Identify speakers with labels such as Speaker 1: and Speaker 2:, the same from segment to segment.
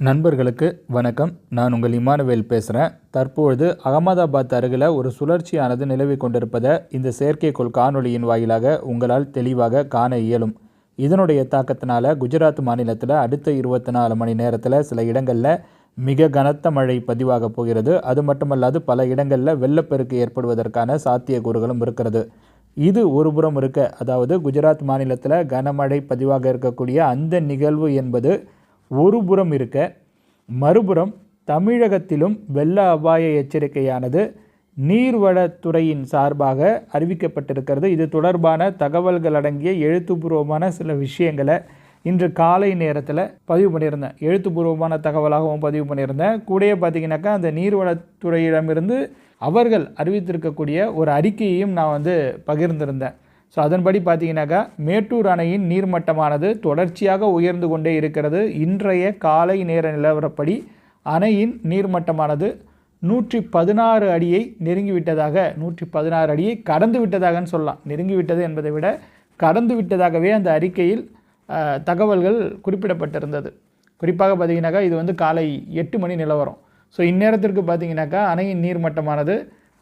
Speaker 1: நண்பர்களுக்கு வணக்கம். நான் உங்கள் இமானுவேல் பேசுகிறேன் தற்பொழுது அகமதாபாத் அருகில் ஒரு சுழற்சியானது நிலவி கொண்டிருப்பதை இந்த செயற்கைக்கோள் காணொளியின் வாயிலாக உங்களால் தெளிவாக காண இயலும். இதனுடைய தாக்கத்தினால குஜராத் மாநிலத்தில் அடுத்த இருபத்தி நாலு மணி நேரத்தில் சில இடங்களில் மிக கனத்த மழை பதிவாக போகிறது. அது மட்டுமல்லாது பல இடங்களில் வெள்ளப்பெருக்கு ஏற்படுவதற்கான சாத்தியக்கூறுகளும் இருக்கிறது. இது ஒரு புறம் இருக்க அதாவது குஜராத் மாநிலத்தில் கனமழை பதிவாக இருக்கக்கூடிய அந்த நிகழ்வு என்பது ஒரு புறம் இருக்க மறுபுறம் தமிழகத்திலும் வெள்ள அபாய எச்சரிக்கையானது நீர்வளத்துறையின் சார்பாக அறிவிக்கப்பட்டிருக்கிறது. இது தொடர்பான தகவல்கள் அடங்கிய எழுத்துப்பூர்வமான சில விஷயங்களை இன்று காலை நேரத்தில் பதிவு பண்ணியிருந்தேன். எழுத்துப்பூர்வமான தகவலாகவும் பதிவு பண்ணியிருந்தேன். கூடயே பார்த்தீங்கன்னாக்கா அந்த நீர்வளத்துறையிடமிருந்து அவர்கள் அறிவித்திருக்கக்கூடிய ஒரு அறிக்கையையும் நான் வந்து பகிர்ந்திருந்தேன். ஸோ அதன்படி பார்த்தீங்கன்னாக்கா மேட்டூர் அணையின் நீர்மட்டமானது தொடர்ச்சியாக உயர்ந்து கொண்டே இருக்கிறது. இன்றைய காலை நேர நிலவரப்படி அணையின் நீர்மட்டமானது நூற்றி பதினாறு அடியை நெருங்கிவிட்டதாக நூற்றி பதினாறு அடியை கடந்து விட்டதாகன்னு சொல்லலாம். நெருங்கிவிட்டது என்பதை விட கடந்து விட்டதாகவே அந்த அறிக்கையில் தகவல்கள் குறிப்பிடப்பட்டிருந்தது. குறிப்பாக பார்த்தீங்கன்னாக்கா இது வந்து காலை எட்டு மணி நிலவரம். ஸோ இந்நேரத்திற்கு பார்த்தீங்கன்னாக்கா அணையின் நீர்மட்டமானது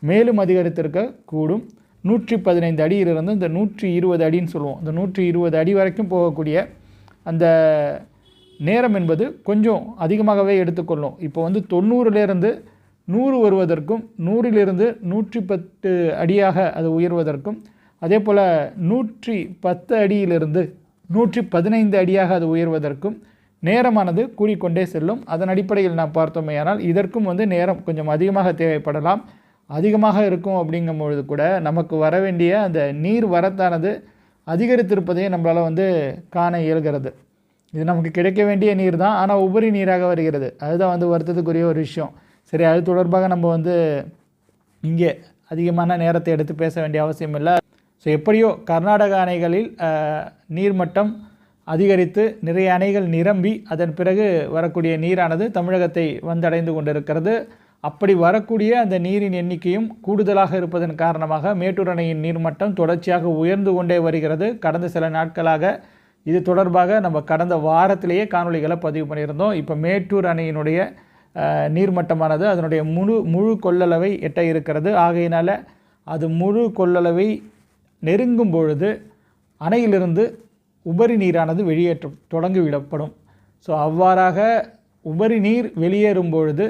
Speaker 1: மேலும் அதிகரித்திருக்க கூடும் நூற்றி பதினைந்து அடியிலிருந்து இந்த நூற்றி இருபது அடின்னு சொல்லுவோம். இந்த நூற்றி இருபது அடி வரைக்கும் போகக்கூடிய அந்த நேரம் என்பது கொஞ்சம் அதிகமாகவே எடுத்துக்கொள்ளும். இப்போ வந்து தொண்ணூறுலேருந்து நூறு வருவதற்கும் நூறிலிருந்து நூற்றி பத்து அடியாக அது உயர்வதற்கும் அதே போல் நூற்றி பத்து அடியிலிருந்து நூற்றி பதினைந்து அடியாக அது உயர்வதற்கும் நேரமானது கூடிக்கொண்டே செல்லும். அதன் அடிப்படையில் நாம் பார்த்தோமேயானால் இதற்கும் வந்து நேரம் கொஞ்சம் அதிகமாக தேவைப்படலாம். அதிகமாக இருக்கும் அப்படிங்கும் பொழுது கூட நமக்கு வர வேண்டிய அந்த நீர் வரத்தானது அதிகரித்திருப்பதையும் நம்மளால் வந்து காண இயல்கிறது. இது நமக்கு கிடைக்க வேண்டிய நீர் தான் ஆனால் உபரி நீராக வருகிறது. அதுதான் வந்து வருத்தத்துக்குரிய ஒரு விஷயம். சரி அது தொடர்பாக நம்ம வந்து இங்கே அதிகமான நேரத்தை எடுத்து பேச வேண்டிய அவசியம் இல்லை. ஸோ எப்படியோ கர்நாடக அணைகளில் நீர்மட்டம் அதிகரித்து நிறைய அணைகள் நிரம்பி அதன் பிறகு வரக்கூடிய நீரானது தமிழகத்தை வந்தடைந்து கொண்டிருக்கிறது. அப்படி வரக்கூடிய அந்த நீரின் எண்ணிக்கையும் கூடுதலாக இருப்பதன் காரணமாக மேட்டூர் அணையின் நீர்மட்டம் தொடர்ச்சியாக உயர்ந்து கொண்டே வருகிறது. கடந்த சில நாட்களாக இது தொடர்பாக நம்ம கடந்த வாரத்திலேயே காணொளிகளை பதிவு பண்ணியிருந்தோம். இப்போ மேட்டூர் அணையினுடைய நீர்மட்டமானது அதனுடைய முழு முழு கொள்ளளவை எட்ட இருக்கிறது. ஆகையினால் அது முழு கொள்ளளவை நெருங்கும் பொழுது அணையிலிருந்து உபரி நீரானது வெளியேற்ற தொடங்கிவிடப்படும். ஸோ அவ்வாறாக உபரி நீர் வெளியேறும் பொழுது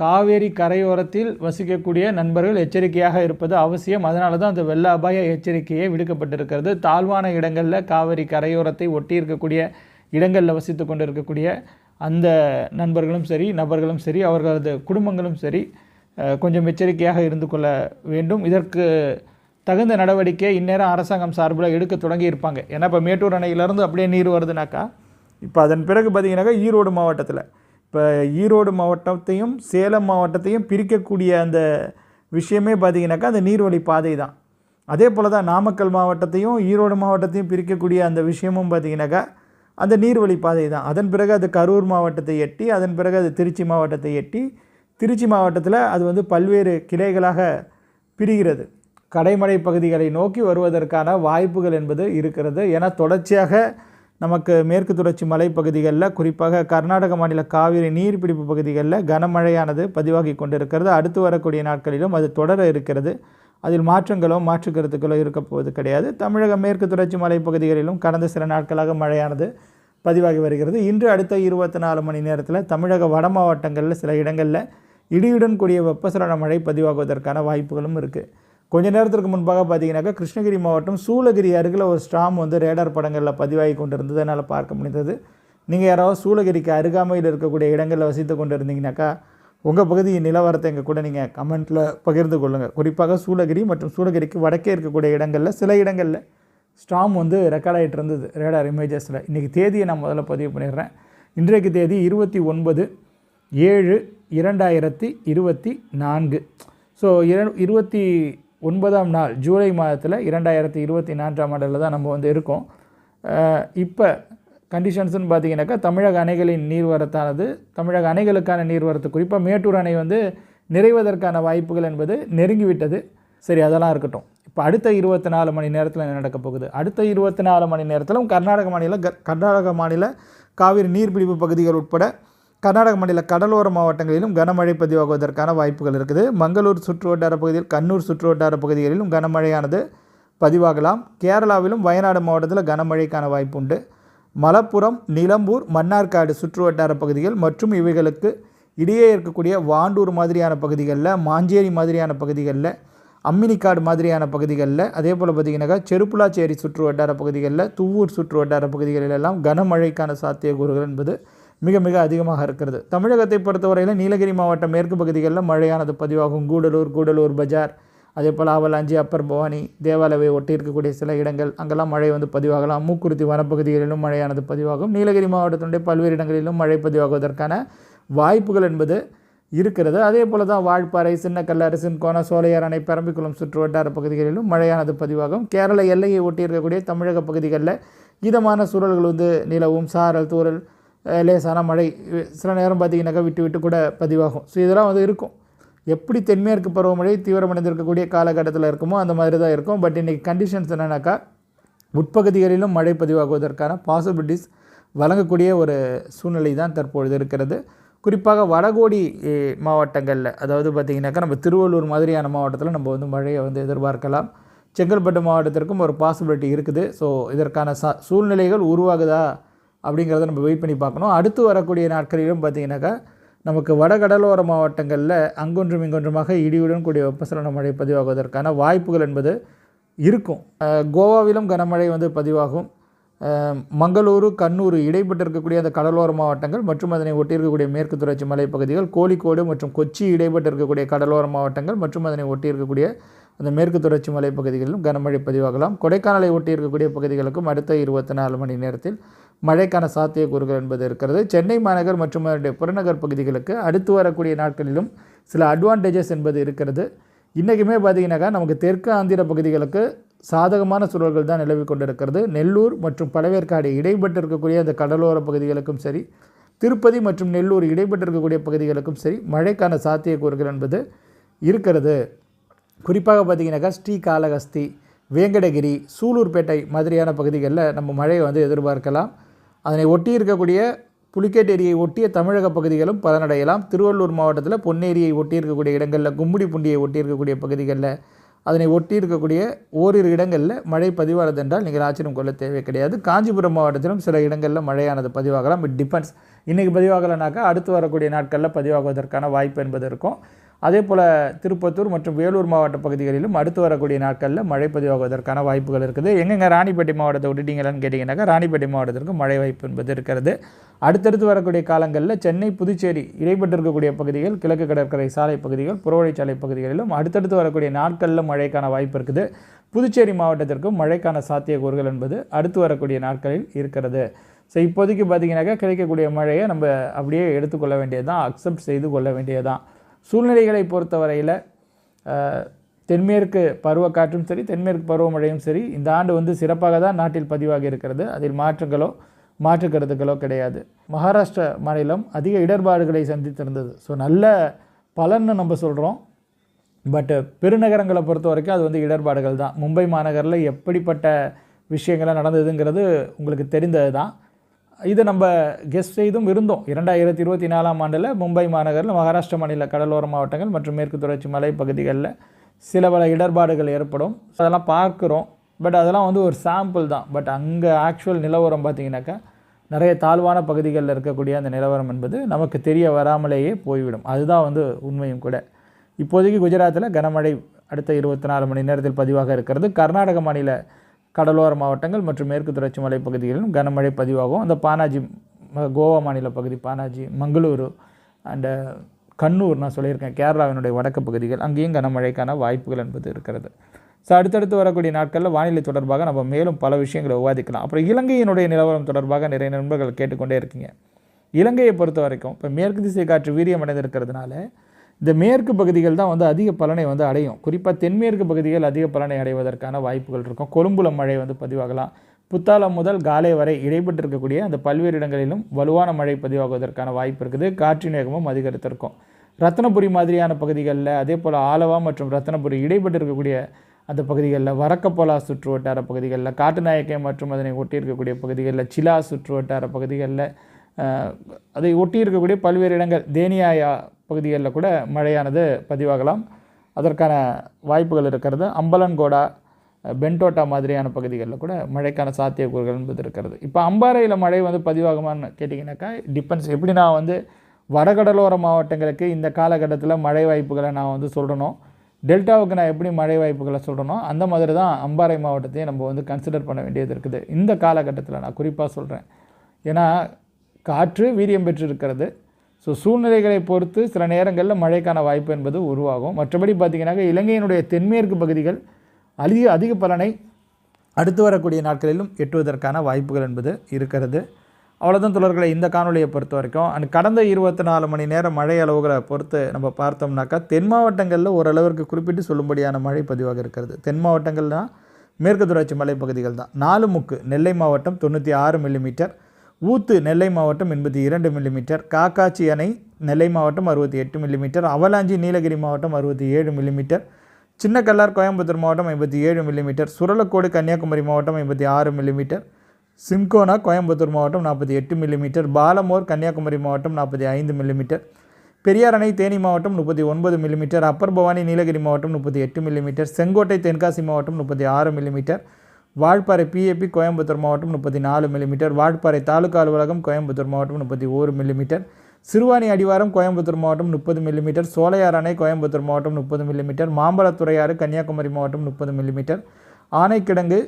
Speaker 1: காவேரி கரையோரத்தில் வசிக்கக்கூடிய நண்பர்கள் எச்சரிக்கையாக இருப்பது அவசியம். அதனால தான் அந்த வெள்ள அபாய எச்சரிக்கையே விடுக்கப்பட்டிருக்கிறது. தாழ்வான இடங்களில் காவேரி கரையோரத்தை ஒட்டி இருக்கக்கூடிய இடங்களில் வசித்து கொண்டிருக்கக்கூடிய அந்த நண்பர்களும் சரி நபர்களும் சரி அவர்களது குடும்பங்களும் சரி கொஞ்சம் எச்சரிக்கையாக இருந்து கொள்ள வேண்டும். இதற்கு தகுந்த நடவடிக்கை இந்நேரம் அரசாங்கம் சார்பில் எடுக்க தொடங்கி இருப்பாங்க. ஏன்னா இப்போ மேட்டூர் அணையிலேருந்து அப்படியே நீர் வருதுனாக்கா இப்போ அதன் பிறகு பார்த்தீங்கன்னாக்கா ஈரோடு மாவட்டத்தில் இப்போ ஈரோடு மாவட்டத்தையும் சேலம் மாவட்டத்தையும் பிரிக்கக்கூடிய அந்த விஷயமே பார்த்திங்கனாக்கா அந்த நீர்வழி பாதை தான் அதே போல் தான் நாமக்கல் மாவட்டத்தையும் ஈரோடு மாவட்டத்தையும் பிரிக்கக்கூடிய அந்த விஷயமும் பார்த்திங்கனாக்கா அந்த நீர்வழி பாதை தான் அதன் பிறகு அது கரூர் மாவட்டத்தை எட்டி அதன் பிறகு அது திருச்சி மாவட்டத்தை எட்டி திருச்சி மாவட்டத்தில் அது வந்து பல்வேறு கிளைகளாக பிரிகிறது. கடைமடை பகுதிகளை நோக்கி வருவதற்கான வாய்ப்புகள் என்பது இருக்கிறது. ஏன்னா தொடர்ச்சியாக நமக்கு மேற்கு தொடர்ச்சி மலைப்பகுதிகளில் குறிப்பாக கர்நாடக மாநில காவிரி நீர்பிடிப்பு பகுதிகளில் கனமழையானது பதிவாகி கொண்டிருக்கிறது. அடுத்து வரக்கூடிய நாட்களிலும் அது தொடர இருக்கிறது. அதில் மாற்றங்களோ மாற்று கருத்துக்களோ இருக்க போவது கிடையாது. தமிழக மேற்கு தொடர்ச்சி மலைப்பகுதிகளிலும் கடந்த சில நாட்களாக மழையானது பதிவாகி வருகிறது. இன்று அடுத்த இருபத்தி நாலு மணி நேரத்தில் தமிழக வட மாவட்டங்களில் சில இடங்களில் இடியுடன் கூடிய வெப்பசலன மழை பதிவாகுவதற்கான வாய்ப்புகளும் இருக்குது கொஞ்ச நேரத்திற்கு முன்பாக பார்த்தீங்கன்னாக்கா கிருஷ்ணகிரி மாவட்டம் சூளகிரி அருகில் ஒரு ஸ்டாம் வந்து ரேடார் படங்களில் பதிவாகி கொண்டிருந்தது. என்னால் பார்க்க முடிந்தது. நீங்கள் யாராவது சூளகிரிக்கு அருகாமையில் இருக்கக்கூடிய இடங்களில் வசித்து கொண்டு இருந்தீங்கன்னாக்கா உங்கள் பகுதியின் நிலவரத்தை எங்கள் கூட நீங்கள் கமெண்ட்டில் பகிர்ந்து கொள்ளுங்கள் குறிப்பாக சூளகிரி மற்றும் சூளகிரிக்கு வடக்கே இருக்கக்கூடிய இடங்களில் சில இடங்களில் ஸ்டாம் வந்து ரெக்கார்ட் ஆகிட்டு இருந்தது. ரேடார் இமேஜஸில். இன்றைக்கி தேதியை நான் முதல்ல பதிவு பண்ணிடுறேன். இன்றைக்கு தேதி இருபத்தி ஒன்பது ஏழு இரண்டாயிரத்தி இருபத்தி நான்கு. ஸோ இர இருபத்தி ஒன்பதாம் நாள் ஜூலை மாதத்தில் இரண்டாயிரத்தி இருபத்தி நான்காம் ஆண்டில் தான் நம்ம வந்து இருக்கோம். இப்போ கண்டிஷன்ஸ்னு பார்த்தீங்கன்னாக்கா தமிழக அணைகளின் நீர்வரத்தானது தமிழக அணைகளுக்கான நீர்வரத்து குறிப்பாக மேட்டூர் அணை வந்து நிறைவதற்கான வாய்ப்புகள் என்பது நெருங்கிவிட்டது. சரி அதெல்லாம் இருக்கட்டும். இப்போ அடுத்த இருபத்தி நாலு மணி நேரத்தில் என்ன நடக்க போகுது? அடுத்த இருபத்தி நாலு மணி நேரத்திலும் கர்நாடக மாநில க- கர்நாடக மாநில காவிரி நீர்பிடிப்பு பகுதிகள் உட்பட கர்நாடக மாநில கடலோர மாவட்டங்களிலும் கனமழை பதிவாகுவதற்கான வாய்ப்புகள் இருக்குது. மங்களூர் சுற்று வட்டார பகுதியில் கண்ணூர் சுற்று வட்டார பகுதிகளிலும் கனமழையானது பதிவாகலாம். கேரளாவிலும் வயநாடு மாவட்டத்தில் கனமழைக்கான வாய்ப்பு உண்டு மலப்புரம் நிலம்பூர் மன்னார்காடு சுற்று வட்டார பகுதிகள் மற்றும் இவைகளுக்கு இடையே இருக்கக்கூடிய வாண்டூர் மாதிரியான பகுதிகளில் மாஞ்சேரி மாதிரியான பகுதிகளில் அம்மினிக்காடு மாதிரியான பகுதிகளில் அதே போல் பார்த்திங்கனாக்கா செருப்புலாச்சேரி சுற்று வட்டார பகுதிகளில் துவூர் சுற்று வட்டார பகுதிகளிலெல்லாம் கனமழைக்கான சாத்தியக்கூறுகள் என்பது மிக மிக அதிகமாக இருக்கிறது. தமிழகத்தை பொறுத்தவரையில் நீலகிரி மாவட்டம் மேற்கு பகுதிகளில் மழையானது பதிவாகும். கூடலூர் கூடலூர் பஜார் அதே போல் அவலாஞ்சி அப்பர் பவானி தேவாலயை ஒட்டி இருக்கக்கூடிய சில இடங்கள் அங்கெல்லாம் மழை வந்து பதிவாகலாம். மூக்குருத்தி வனப்பகுதிகளிலும் மழையானது பதிவாகும். நீலகிரி மாவட்டத்தினுடைய பல்வேறு இடங்களிலும் மழை பதிவாகுவதற்கான வாய்ப்புகள் என்பது இருக்கிறது. அதே போல் தான் வால்பாறை சின்னக்கல் அரசின்கோண சோலையார் அணை பெரம்பிக்குளம் சுற்று வட்டார பகுதிகளிலும் மழையானது பதிவாகும். கேரள எல்லையை ஒட்டி இருக்கக்கூடிய தமிழக பகுதிகளில் இதமான சூழல்கள் வந்து நிலவும். சாரல் தூறல் லேசான மழை சில நேரம் பார்த்திங்கனாக்கா விட்டு விட்டு கூட பதிவாகும். ஸோ இதெல்லாம் வந்து இருக்கும். எப்படி தென்மேற்கு பருவமழை தீவிரமடைந்திருக்கக்கூடிய காலகட்டத்தில் இருக்குமோ அந்த மாதிரி தான் இருக்கும். பட் இன்றைக்கி கண்டிஷன்ஸ் என்னென்னாக்கா உட்பகுதிகளிலும் மழை பதிவாகுவதற்கான பாசிபிலிட்டிஸ் வழங்கக்கூடிய ஒரு சூழ்நிலை தான் தற்பொழுது இருக்கிறது. குறிப்பாக வடகோடி மாவட்டங்களில் அதாவது பார்த்திங்கனாக்கா நம்ம திருவள்ளூர் மாதிரியான மாவட்டத்தில் நம்ம வந்து மழையை வந்து எதிர்பார்க்கலாம். செங்கல்பட்டு மாவட்டத்திற்கும் ஒரு பாசிபிலிட்டி இருக்குது. ஸோ இதற்கான ச சூழ்நிலைகள் உருவாகுதா அப்படிங்கிறத நம்ம வெயிட் பண்ணி பார்க்கணும். அடுத்து வரக்கூடிய நாட்களிலும் பார்த்திங்கனாக்கா நமக்கு வடகடலோர மாவட்டங்களில் அங்கொன்றும் இங்கொன்றுமாக இடியுடன் கூடிய வெப்பசலன மழை பதிவாகுவதற்கான வாய்ப்புகள் என்பது இருக்கும். கோவாவிலும் கனமழை வந்து பதிவாகும். மங்களூரு கண்ணூர் இடைப்பட்டு இருக்கக்கூடிய அந்த கடலோர மாவட்டங்கள் மற்றும் அதனை ஒட்டியிருக்கக்கூடிய மேற்கு தொடர்ச்சி மலைப்பகுதிகள் கோழிக்கோடு மற்றும் கொச்சி இடைப்பட்டு இருக்கக்கூடிய கடலோர மாவட்டங்கள் மற்றும் அதனை ஒட்டியிருக்கக்கூடிய அந்த மேற்கு தொடர்ச்சி மலைப்பகுதிகளிலும் கனமழை பதிவாகலாம். கொடைக்கானலை ஒட்டி இருக்கக்கூடிய பகுதிகளுக்கும் அடுத்த இருபத்தி நாலு மணி நேரத்தில் மழைக்கான சாத்தியக்கூறுகள் என்பது இருக்கிறது. சென்னை மாநகர் மற்றும் அதனுடைய புறநகர் பகுதிகளுக்கு அடுத்து வரக்கூடிய நாட்களிலும் சில அட்வான்டேஜஸ் என்பது இருக்கிறது. இன்றைக்குமே பார்த்தீங்கன்னாக்கா நமக்கு தெற்கு ஆந்திர பகுதிகளுக்கு சாதகமான சூழல்கள் தான் நிலவி கொண்டிருக்கிறது. நெல்லூர் மற்றும் பழவேற்காடு இடைப்பட்டு இருக்கக்கூடிய அந்த கடலோர பகுதிகளுக்கும் சரி திருப்பதி மற்றும் நெல்லூர் இடைப்பட்டு இருக்கக்கூடிய பகுதிகளுக்கும் சரி மழைக்கான சாத்தியக்கூறுகள் என்பது இருக்கிறது. குறிப்பாக பார்த்தீங்கன்னாக்கா ஸ்ரீகாளஹஸ்தி வேங்கடகிரி சூலூர்பேட்டை மாதிரியான பகுதிகளில் நம்ம மழையை வந்து எதிர்பார்க்கலாம். அதனை ஒட்டி இருக்கக்கூடிய புலிக்கேட் ஏரியை ஒட்டிய தமிழக பகுதிகளும் பலனடையலாம். திருவள்ளூர் மாவட்டத்தில் பொன்னேரியை ஒட்டி இருக்கக்கூடிய இடங்களில் கும்முடி புண்டியை ஒட்டி இருக்கக்கூடிய பகுதிகளில் அதனை ஒட்டி இருக்கக்கூடிய ஓரிரு இடங்களில் மழை பதிவானது என்றால் நீங்கள் ஆச்சரியம் கொள்ள தேவை கிடையாது. காஞ்சிபுரம் மாவட்டத்திலும் சில இடங்களில் மழையானது பதிவாகலாம். இட் டிபெண்ட்ஸ் இன்றைக்கி பதிவாகலைனாக்கா அடுத்து வரக்கூடிய நாட்களில் பதிவாகுவதற்கான வாய்ப்பு என்பது இருக்கும். அதே போல் திருப்பத்தூர் மற்றும் வேலூர் மாவட்ட பகுதிகளிலும் அடுத்து வரக்கூடிய நாட்களில் மழை பதிவாகுவதற்கான வாய்ப்புகள் இருக்குது. எங்கெங்கே ராணிப்பேட்டை மாவட்டத்தை விட்டுட்டீங்களான்னு கேட்டிங்கன்னாக்கா ராணிப்பேட்டை மாவட்டத்திற்கு மழை வாய்ப்பு என்பது இருக்கிறது. அடுத்தடுத்து வரக்கூடிய காலங்களில் சென்னை புதுச்சேரி இடைப்பட்டிருக்கக்கூடிய பகுதிகள் கிழக்கு கடற்கரை சாலை பகுதிகள் புறவழிச்சாலை பகுதிகளிலும் அடுத்தடுத்து வரக்கூடிய நாட்களில் மழைக்கான வாய்ப்பு இருக்குது. புதுச்சேரி மாவட்டத்திற்கும் மழைக்கான சாத்தியக்கூறுகள் என்பது அடுத்து வரக்கூடிய நாட்களில் இருக்கிறது. ஸோ இப்போதைக்கு பார்த்தீங்கன்னாக்கா கிடைக்கக்கூடிய மழையை நம்ம அப்படியே எடுத்துக்கொள்ள வேண்டியது தான் அக்செப்ட் செய்து கொள்ள வேண்டியதுதான். சூழ்நிலைகளை பொறுத்தவரையில் தென்மேற்கு பருவக்காற்றும் சரி தென்மேற்கு பருவமழையும் சரி இந்த ஆண்டு வந்து சிறப்பாக தான் நாட்டில் பதிவாகி இருக்கிறது. அதில் மாற்றங்களோ மாற்று கருத்துக்களோ கிடையாது. மகாராஷ்டிரா மாநிலம் அதிக இடர்பாடுகளை சந்தித்திருந்தது. ஸோ நல்ல பலன்னு நம்ம சொல்கிறோம் பட்டு பெருநகரங்களை பொறுத்த வரைக்கும் அது வந்து இடர்பாடுகள் தான். மும்பை மாநகரில் எப்படிப்பட்ட விஷயங்கள்லாம் நடந்ததுங்கிறது உங்களுக்கு தெரிந்தது தான் இது நம்ம கெஸ் செய்தும் இருந்தோம் இரண்டாயிரத்தி இருபத்தி நாலாம் ஆண்டில் மும்பை மாநகரில் மகாராஷ்டிரா மாநில கடலோர மாவட்டங்கள் மற்றும் மேற்கு தொடர்ச்சி மலைப்பகுதிகளில் சில பல இடர்பாடுகள் ஏற்படும். அதெல்லாம் பார்க்குறோம். பட் அதெல்லாம் வந்து ஒரு சாம்பிள் தான். பட் அங்கே ஆக்சுவல் நிலவரம் பார்த்தீங்கன்னாக்கா நிறைய தாழ்வான பகுதிகளில் இருக்கக்கூடிய அந்த நிலவரம் என்பது நமக்கு தெரிய வராமலேயே போய்விடும். அதுதான் வந்து உண்மையும் கூட. இப்போதைக்கு குஜராத்தில் கனமழை அடுத்த இருபத்தி நாலு மணி நேரத்தில் பதிவாக இருக்கிறது. கர்நாடக மாநில கடலோர மாவட்டங்கள் மற்றும் மேற்கு தொடர்ச்சி மலை பகுதிகளிலும் கனமழை பதிவாகும். அந்த பானாஜி கோவா மாநில பகுதி பானாஜி மங்களூரு அண்டு கண்ணூர் நான் சொல்லியிருக்கேன். கேரளாவினுடைய வடக்கு பகுதிகள் அங்கேயும் கனமழைக்கான வாய்ப்புகள் என்பது இருக்கிறது. ஸோ அடுத்தடுத்து வரக்கூடிய நாட்களில் வானிலை தொடர்பாக நம்ம மேலும் பல விஷயங்களை விவாதிக்கலாம். அப்புறம் இலங்கையினுடைய நிலவரம் தொடர்பாக நிறைய நண்பர்கள் கேட்டுக்கொண்டே இருக்கீங்க. இலங்கையை பொறுத்த வரைக்கும் இப்போ மேற்கு திசை காற்று வீரியமடைந்திருக்கிறதுனால இந்த மேற்கு பகுதிகள் தான் வந்து அதிக பலனை வந்து அடையும். குறிப்பாக தென்மேற்கு பகுதிகள் அதிக பலனை அடைவதற்கான வாய்ப்புகள் இருக்கும். கொழும்புல மழை வந்து பதிவாகலாம். புத்தாலம் முதல் காலை வரை இடைபெற்றிருக்கக்கூடிய அந்த பல்வேறு இடங்களிலும் வலுவான மழை பதிவாகுவதற்கான வாய்ப்பு இருக்குது. காற்றின் வேகமும் அதிகரித்திருக்கும். ரத்னபுரி மாதிரியான பகுதிகளில் அதே போல் ஆலவா மற்றும் ரத்னபுரி இடைப்பட்டு இருக்கக்கூடிய அந்த பகுதிகளில் வரக்கப்போலா சுற்று வட்டார பகுதிகளில் காட்டுநாயக்கை மற்றும் அதனை ஒட்டி இருக்கக்கூடிய பகுதிகளில் சிலா சுற்று வட்டார பகுதிகளில் அதை ஒட்டி இருக்கக்கூடிய பல்வேறு இடங்கள் தேனியாயா பகுதிகளில் கூட மழையானது பதிவாகலாம். அதற்கான வாய்ப்புகள் இருக்கிறது. அம்பலன்கோடா பென்டோட்டா மாதிரியான பகுதிகளில் கூட மழைக்கான சாத்தியக்கூறுகள் என்பது இருக்கிறது. இப்போ அம்பாறையில் மழை வந்து பதிவாகுமான்னு கேட்டிங்கனாக்கா டிபெண்ட்ஸ் எப்படி நான் வந்து வடகடலோர மாவட்டங்களுக்கு இந்த காலகட்டத்தில் மழை வாய்ப்புகளை நான் வந்து சொல்கிறனோ டெல்டாவுக்கு நான் எப்படி மழை வாய்ப்புகளை சொல்கிறனோ அந்த மாதிரி தான் அம்பாறை மாவட்டத்தையும் நம்ம வந்து கன்சிடர் பண்ண வேண்டியது இருக்குது. இந்த காலகட்டத்தில் நான் குறிப்பாக சொல்கிறேன் ஏன்னா காற்று வீரியம் பெற்று இருக்கிறது ஸோ சூழ்நிலைகளை பொறுத்து சில நேரங்களில் மழைக்கான வாய்ப்பு என்பது உருவாகும். மற்றபடி பார்த்திங்கனாக்கா இலங்கையினுடைய தென்மேற்கு பகுதிகள் அதிக அதிக பலனை அடுத்து வரக்கூடிய நாட்களிலும் எட்டுவதற்கான வாய்ப்புகள் என்பது இருக்கிறது. அவ்வளோதான் தொடர்களை இந்த காணொலியை பொறுத்த வரைக்கும். அண்ட் கடந்த இருபத்தி நாலு மணி நேரம் மழை அளவுகளை பொறுத்து நம்ம பார்த்தோம்னாக்கா தென் மாவட்டங்களில் ஓரளவிற்கு குறிப்பிட்டு சொல்லும்படியான மழை பதிவாக இருக்கிறது. தென் மாவட்டங்கள்னால் மேற்கு தொடர்ச்சி மலைப்பகுதிகள் தான். நாலு முக்கு நெல்லை மாவட்டம் தொண்ணூற்றி ஆறு மில்லிமீட்டர் ஊத்து நெல்லை மாவட்டம் எண்பத்தி இரண்டு மில்லிமீட்டர் காக்காச்சி அணை நெல்லை மாவட்டம் அறுபத்தி எட்டு மில்லிமீட்டர் அவலாஞ்சி நீலகிரி மாவட்டம் அறுபத்தி ஏழு மில்லிமீட்டர் சின்ன கல்லார் கோயம்புத்தூர் மாவட்டம் ஐம்பத்தி ஏழு மில்லிமீட்டர் சுரலக்கோடு கன்னியாகுமரி மாவட்டம் ஐம்பத்தி ஆறு மில்லிமீட்டர் சிம்கோனா கோயம்புத்தூர் மாவட்டம் நாற்பத்தி எட்டு மில்லிமீட்டர் பாலமோர் கன்னியாகுமரி மாவட்டம் நாற்பத்தி ஐந்து மில்லிமீட்டர் பெரியார் அணை தேனி மாவட்டம் முப்பத்தி ஒன்பது மில்லிமீட்டர் அப்பர் பவானி நீலகிரி மாவட்டம் முப்பத்தி எட்டு மில்லிமீட்டர் செங்கோட்டை தென்காசி மாவட்டம் முப்பத்தி ஆறு மில்லிமீட்டர் வால்பாறை பிஏபி கோயம்புத்தூர் மாவட்டம் முப்பத்தி நாலு மில்லிமீட்டர் வால்பாறை தாலுகா அலுவலகம் கோயம்புத்தூர் மாவட்டம் முப்பத்தி ஓரு மில்லிமீட்டர் சிறுவாணி அடிவாரம் கோயம்புத்தூர் மாவட்டம் முப்பது மில்லிமீட்டர் சோலையார் அணை கோயம்புத்தூர் மாவட்டம் முப்பது மில்லிமீட்டர் மாம்பலத்துறையாறு கன்னியாகுமரி மாவட்டம் முப்பது மில்லிமீட்டர் ஆனைக்கிடங்கு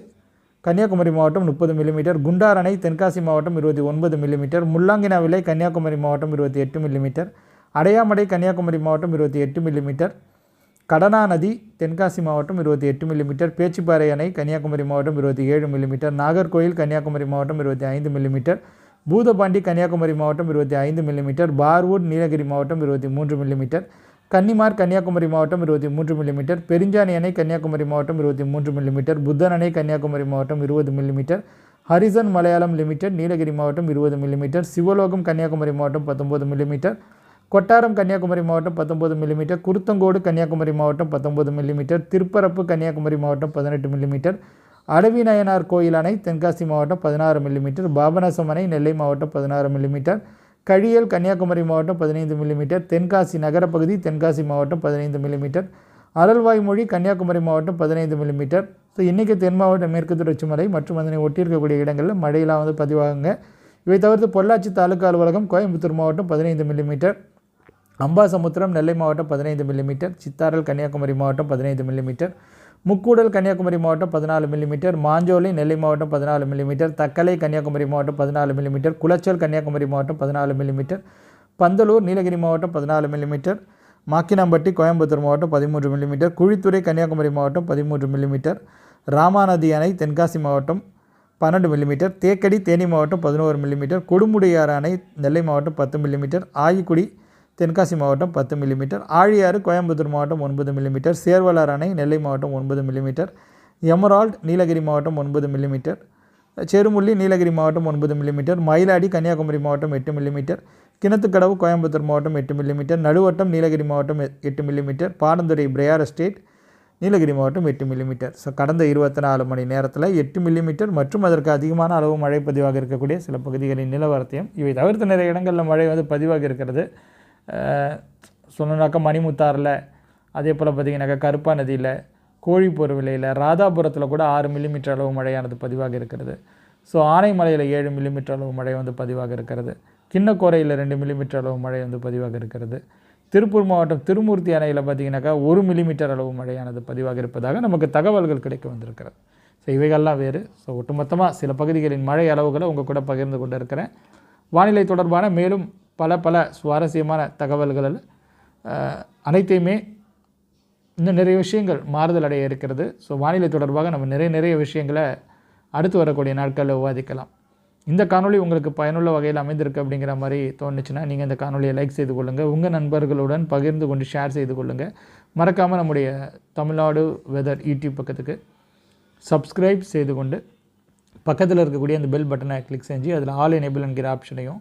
Speaker 1: கன்னியாகுமரி மாவட்டம் முப்பது மில்லிமீட்டர் குண்டார் அணை தென்காசி மாவட்டம் இருபத்தி ஒன்பது மில்லிமீட்டர் முள்ளாங்கினாவிலை கன்னியாகுமரி மாவட்டம் இருபத்தி எட்டு மில்லிமீட்டர் அடையாமடை கன்னியாகுமரி மாவட்டம் இருபத்தி எட்டு மில்லிமீட்டர் கடனா நதி தென்காசி மாவட்டம் இருபத்தி எட்டு மில்லிமீட்டர் பேச்சுப்பாறை அணை கன்னியாகுமரி மாவட்டம் இருபத்தி ஏழு மில்லிமீட்டர் நாகர்கோயில் கன்னியாகுமரி மாவட்டம் இருபத்தி ஐந்து மில்லிமீட்டர் பூதபாண்டி கன்னியாகுமரி மாவட்டம் இருபத்தி ஐந்து மில்லிமீட்டர் பார்வூட் நீலகிரி மாவட்டம் இருபத்தி மூன்று மில்லிமீட்டர் கன்னிமார் கன்னியாகுமரி மாவட்டம் இருபத்தி மூன்று மில்லிமீட்டர் பெருஞ்சாணி அணை கன்னியாகுமரி மாவட்டம் இருபத்தி மூன்று மில்லிமீட்டர் புத்தன் அணை கன்னியாகுமரி மாவட்டம் இருபது millimetre Harrison Malayalam limited Nilgiri மாவட்டம் இருபது மில்லிமீட்டர் சிவலோகம் கன்னியாகுமரி மாவட்டம் பத்தொம்பது மில்லிமீட்டர் கொட்டாரம் கன்னியாகுமரி மாவட்டம் பத்தொம்பது மில்லிமீட்டர் குருத்தங்கோடு கன்னியாகுமரி மாவட்டம் பத்தொம்பது மில்லிமீட்டர் திருப்பரப்பு கன்னியாகுமரி மாவட்டம் பதினெட்டு மில்லிமீட்டர் அடவி நயனார் கோயில் அணை தென்காசி மாவட்டம் பதினாறு மில்லிமீட்டர் பாபநாசம் அணை நெல்லை மாவட்டம் பதினாறு மில்லிமீட்டர் கழியல் கன்னியாகுமரி மாவட்டம் பதினைந்து மில்லிமீட்டர் தென்காசி நகரப்பகுதி தென்காசி மாவட்டம் பதினைந்து மில்லிமீட்டர் அருள்வாய்மொழி கன்னியாகுமரி மாவட்டம் பதினைந்து மில்லிமீட்டர் ஸோ இன்றைக்கி தென் மாவட்டம் மேற்கு தொடர்ச்சி மலை மற்றும் அதனை ஒட்டியிருக்கக்கூடிய இடங்களில் மழையெல்லாம் வந்து பதிவாகுங்க. இவை தவிர்த்து பொள்ளாச்சி தாலுக்கா அலுவலகம் கோயம்புத்தூர் மாவட்டம் பதினைந்து மில்லிமீட்டர் அம்பாசமுத்திரம் நெல்லை மாவட்டம் பதினைந்து மில்லிமீட்டர் சித்தாரல் கன்னியாகுமரி மாவட்டம் பதினைந்து மில்லிமீட்டர் முக்கூடல் கன்னியாகுமரி மாவட்டம் பதினாலு மில்லிமீட்டர் மாஞ்சோலை நெல்லை மாவட்டம் பதினாலு மில்லிமீட்டர் தக்கலை கன்னியாகுமரி மாவட்டம் பதினாலு மில்லிமீட்டர் குளச்சல் கன்னியாகுமரி மாவட்டம் பதினாலு மில்லிமீட்டர் பந்தலூர் நீலகிரி மாவட்டம் பதினாலு மில்லிமீட்டர் மாக்கினாம்பட்டி கோயம்புத்தூர் மாவட்டம் பதிமூன்று மில்லிமீட்டர் குழித்துறை கன்னியாகுமரி மாவட்டம் பதிமூன்று மில்லிமீட்டர் ராமாநதி அணை தென்காசி மாவட்டம் பன்னெண்டு மில்லிமீட்டர் தேக்கடி தேனி மாவட்டம் பதினோரு மில்லிமீட்டர் கொடுமுடியாறு அணை நெல்லை மாவட்டம் பத்து மில்லிமீட்டர் ஆயிக்குடி தென்காசி மாவட்டம் பத்து மில்லிமீட்டர் ஆழியாறு கோயம்புத்தூர் மாவட்டம் ஒன்பது மில்லிமீட்டர் சேர்வலார் அணை நெல்லை மாவட்டம் ஒன்பது மில்லிமீட்டர் எமரால்ட் நீலகிரி மாவட்டம் ஒன்பது மில்லிமீட்டர் செருமுள்ளி நீலகிரி மாவட்டம் ஒன்பது மில்லிமீட்டர் மயிலாடி கன்னியாகுமரி மாவட்டம் எட்டு மில்லிமீட்டர் கிணத்துக்கடவு கோயம்புத்தூர் மாவட்டம் எட்டு மில்லிமீட்டர் நடுவட்டம் நீலகிரி மாவட்டம் எட்டு மில்லிமீட்டர் பாடந்துறை பிரயார் எஸ்டேட் நீலகிரி மாவட்டம் எட்டு மில்லிமீட்டர் ஸோ கடந்த இருபத்தி நாலு மணி நேரத்தில் எட்டு மில்லிமீட்டர் மற்றும் அதற்கு அதிகமான அளவு மழை பதிவாக இருக்கக்கூடிய சில பகுதிகளின் நிலவரத்தையும் இவை தவிர்த்து நிறைய இடங்களில் மழை வந்து பதிவாக இருக்கிறது. சொல்லணுனாக்கா மணிமுத்தாரில் அதே போல் பார்த்திங்கனாக்கா கருப்பா நதியில் கோழிப்பூர் விலையில் ராதாபுரத்தில் கூட ஆறு மில்லிமீட்டர் அளவு மழையானது பதிவாக இருக்கிறது. ஸோ ஆனைமலையில் ஏழு மில்லிமீட்டர் அளவு மழை வந்து பதிவாக இருக்கிறது. கிண்ணக்கோரையில் ரெண்டு மில்லிமீட்டர் அளவு மழை வந்து பதிவாக இருக்கிறது. திருப்பூர் மாவட்டம் திருமூர்த்தி அணையில் பார்த்தீங்கன்னாக்கா ஒரு மில்லிமீட்டர் அளவு மழையானது பதிவாக இருப்பதாக நமக்கு தகவல்கள் கிடைக்க வந்திருக்கிறது. ஸோ இவைகள்லாம் வேறு. ஸோ ஒட்டுமொத்தமாக சில பகுதிகளின் மழை அளவுகளை உங்கள் கூட பகிர்ந்து கொண்டு இருக்கிறேன் வானிலை தொடர்பான மேலும் பல பல சுவாரஸ்யமான தகவல்கள் அனைத்தையுமே இன்னும் நிறைய விஷயங்கள் மாறுதல் அடைய இருக்கிறது. ஸோ வானிலை தொடர்பாக நம்ம நிறைய நிறைய விஷயங்களை அடுத்து வரக்கூடிய நாட்களில் விவாதிக்கலாம். இந்த காணொளி உங்களுக்கு பயனுள்ள வகையில் அமைந்திருக்கு அப்படிங்கிற மாதிரி தோணுச்சுன்னா நீங்கள் இந்த காணொலியை லைக் செய்து கொள்ளுங்கள் உங்கள் நண்பர்களுடன் பகிர்ந்து கொண்டு ஷேர் செய்து கொள்ளுங்கள் மறக்காமல் நம்முடைய தமிழ்நாடு வெதர் யூடியூப் பக்கத்துக்கு சப்ஸ்கிரைப் செய்து கொண்டு பக்கத்தில் இருக்கக்கூடிய அந்த பெல் பட்டனை கிளிக் செஞ்சு அதில் ஆல் எனேபிள் என்கிற ஆப்ஷனையும்